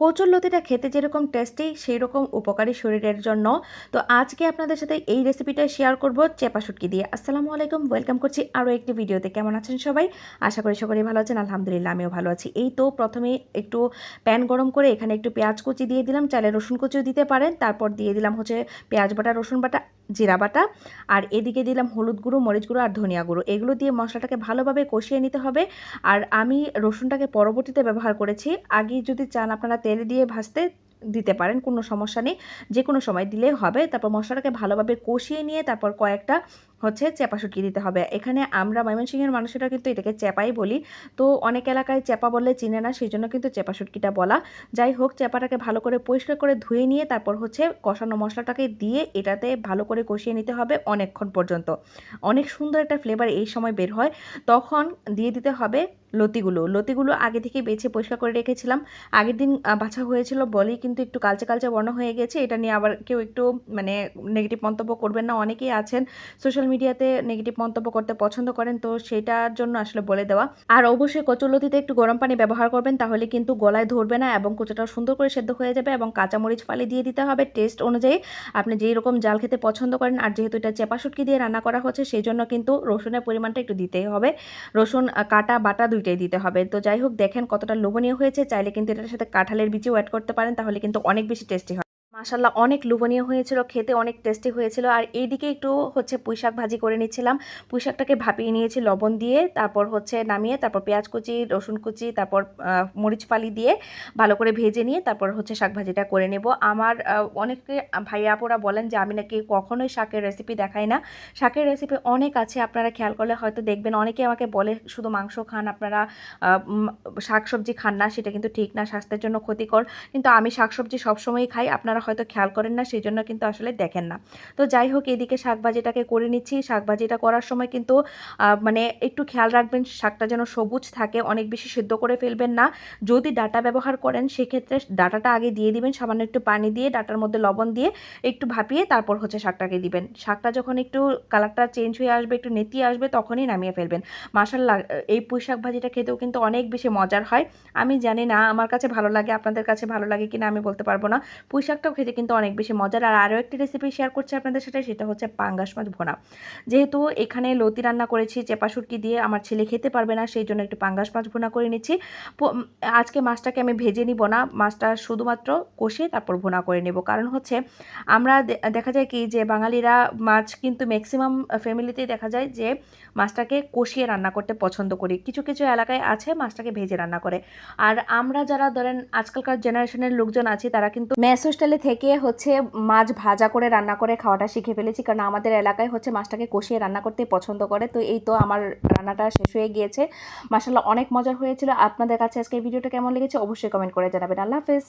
কচুর লতিটা খেতে যেরকম টেস্টি সেই রকম উপকারী শরীরের জন্য। তো আজকে আপনাদের সাথে এই রেসিপিটা শেয়ার করব চেপা শুটকি দিয়ে। আসসালামু আলাইকুম ওয়েলকাম করছি আরও একটি ভিডিওতে কেমন আছেন সবাই? আশা করি সকলেই ভালো আছেন, আলহামদুলিল্লাহ আমিও ভালো আছি। এই তো প্রথমে একটু প্যান গরম করে এখানে একটু পেঁয়াজ কুচি দিয়ে দিলাম। চালে রসুন কুচিও দিতে পারেন। তারপর দিয়ে দিলাম হচ্ছে পেঁয়াজ বাটা, রসুন বাটা। জিরা বাটা, আর এদিকে দিলাম হলুদ গুঁড়ো, মরিচ গুঁড়ো আর ধনিয়া গুঁড়ো। এগুলো দিয়ে মশলাটাকে ভালোভাবে কষিয়ে নিতে হবে। আর আমি রসুনটাকে পরবর্তীতে ব্যবহার করেছি। আগে যদি চান আপনারা তেল দিয়ে ভাজতে দিতে পারেন, কোনো সমস্যা নেই। যে কোনো সময় দিলে হবে। তারপর মশলাটাকে ভালোভাবে কষিয়ে নিয়ে তারপর কয়েকটা হচ্ছে চেপা শুকিয়ে দিতে হবে। এখানে আমরা ময়মনসিংহের মানুষেরা কিন্তু এটাকে চেপাই বলি। তো অনেক এলাকায় চেপা বললে চিনে না সেই জন্য কিন্তু চেপা শুটকিটা বলা। যাই হোক, চেপাটাকে ভালো করে পরিষ্কার করে ধুয়ে নিয়ে তারপর হচ্ছে কষানো মশলাটাকে দিয়ে এটাতে ভালো করে কষিয়ে নিতে হবে অনেকক্ষণ পর্যন্ত। অনেক সুন্দর একটা ফ্লেভার এই সময় বের হয়। তখন দিয়ে দিতে হবে লতিগুলো। লতিগুলো আগে থেকে বেছে পরিষ্কার করে রেখেছিলাম। আগের দিন বাছা হয়েছিল বলেই কিন্তু একটু কালচে কালচে বর্ণ হয়ে গেছে। এটা নিয়ে আবার কেউ একটু মানে নেগেটিভ মন্তব্য করবেন না। অনেকেই আছেন সোশ্যাল মিডিয়াতে নেগেটিভ মন্তব্য করতে পছন্দ করেন, তো সেটার জন্য আসলে বলে দেওয়া। আর অবশ্যই কচুলতিতে একটু গরম পানি ব্যবহার করবেন, তাহলে কিন্তু গলায় ধরবে না এবং কচুটা সুন্দর করে সেদ্ধ হয়ে যাবে এবং কাঁচামরিচ ফালি দিয়ে দিতে হবে। টেস্ট অনুযায়ী আপনি যেই রকম জাল খেতে পছন্দ করেন, আর যেহেতু এটা চেপা শুটকি দিয়ে রান্না করা হচ্ছে, সেই জন্য কিন্তু রসুনের পরিমাণটা একটু দিতেই হবে। রসুন কাটা, বাটা দুইটাই দিতে হবে। তো যাই হোক, দেখেন কতটা লোভনীয় হয়েছে। চাইলে কিন্তু এটার সাথে কাঁঠালের বিচিও অ্যাড করতে পারেন, তাহলে কিন্তু অনেক বেশি টেস্টি হয়। মাসাল্লাহ অনেক লুবনীয় হয়েছিল, খেতে অনেক টেস্টি হয়েছিল। আর এইদিকে একটু হচ্ছে পুঁইশাক ভাজি করে নিচ্ছিলাম। পুঁইশাকটাকে ভাপিয়ে নিয়েছি লবণ দিয়ে, তারপর হচ্ছে নামিয়ে তারপর পেঁয়াজ কুচি, রসুন কুচি, তারপর মরিচ ফালি দিয়ে ভালো করে ভেজে নিয়ে তারপর হচ্ছে শাক ভাজিটা করে নেব। আমার অনেকে, ভাইয়া আপুরা বলেন যে আমি নাকি কখনোই শাকের রেসিপি দেখাই না। শাকের রেসিপি অনেক আছে, আপনারা খেয়াল করলে হয়তো দেখবেন। অনেকে আমাকে বলে, শুধু মাংস খান, আপনারা শাক সবজি খান না, সেটা কিন্তু ঠিক না, স্বাস্থ্যের জন্য ক্ষতিকর। কিন্তু আমি শাক সবজি সবসময়ই খাই। আপনারা হয়তো খেয়াল করেন না সেই জন্য কিন্তু আসলে দেখেন না। তো যাই হোক, এদিকে শাকভাজিটাকে করে নিচ্ছি। শাকভাজিটা করার সময় কিন্তু মানে একটু খেয়াল রাখবেন, শাকটা যেন সবুজ থাকে, অনেক বেশি সিদ্ধ করে ফেলবেন না। যদি ডাটা ব্যবহার করেন, সেক্ষেত্রে ডাটাটা আগে দিয়ে দিবেন, সামান্য একটু পানি দিয়ে, ডাটার মধ্যে লবণ দিয়ে একটু ভাপিয়ে তারপর হচ্ছে শাকটাকে দিবেন। শাকটা যখন একটু কালারটা চেঞ্জ হয়ে আসবে, একটু নেতিয়ে আসবে, তখনই নামিয়ে ফেলবেন। মাসাল্লাহ এই পুঁই শাক ভাজিটা খেতেও কিন্তু অনেক বেশি মজার হয়। আমি জানি না, আমার কাছে ভালো লাগে, আপনাদের কাছে ভালো লাগে কিনা আমি বলতে পারব না। পুঁই শাকটাও খেতে কিন্তু অনেক বেশি মজার। আর আরও একটি রেসিপি শেয়ার করছি আপনাদের সাথে, সেটা হচ্ছে পাঙ্গাস মাছ ভোনা। যেহেতু এখানে লতি রান্না করেছি, চেপা সুটকি দিয়ে আমার ছেলে খেতে পারবে না, সেই জন্য একটু পাঙ্গাস মাছ ভোনা করে নিচ্ছি। আজকে মাছটাকে আমি ভেজে নিব না, মাছটা শুধুমাত্র কষিয়ে তারপর ভোনা করে নেব। কারণ হচ্ছে, আমরা দেখা যায় কি যে বাঙালিরা মাছ কিন্তু ম্যাক্সিমাম ফ্যামিলিতেই দেখা যায় যে মাছটাকে কষিয়ে রান্না করতে পছন্দ করি। কিছু কিছু এলাকায় আছে মাছটাকে ভেজে রান্না করে। আর আমরা যারা ধরেন, আজকালকার জেনারেশনের লোকজন আছি, তারা কিন্তু ম্যাস হোস্টেলে থেকে হচ্ছে মাছ ভাজা করে রান্না করে খাওয়াটা শিখে ফেলেছি। কারণ আমাদের এলাকায় হচ্ছে মাছটাকে কষিয়ে রান্না করতে পছন্দ করে। তো এই তো আমার রান্নাটা শেষ হয়ে গিয়েছে। মাসাল্লাহ অনেক মজা হয়েছিল। আপনাদের কাছে আজকে ভিডিওটা কেমন লেগেছে অবশ্যই কমেন্ট করে জানাবেন। আল্লাহ হাফেজ।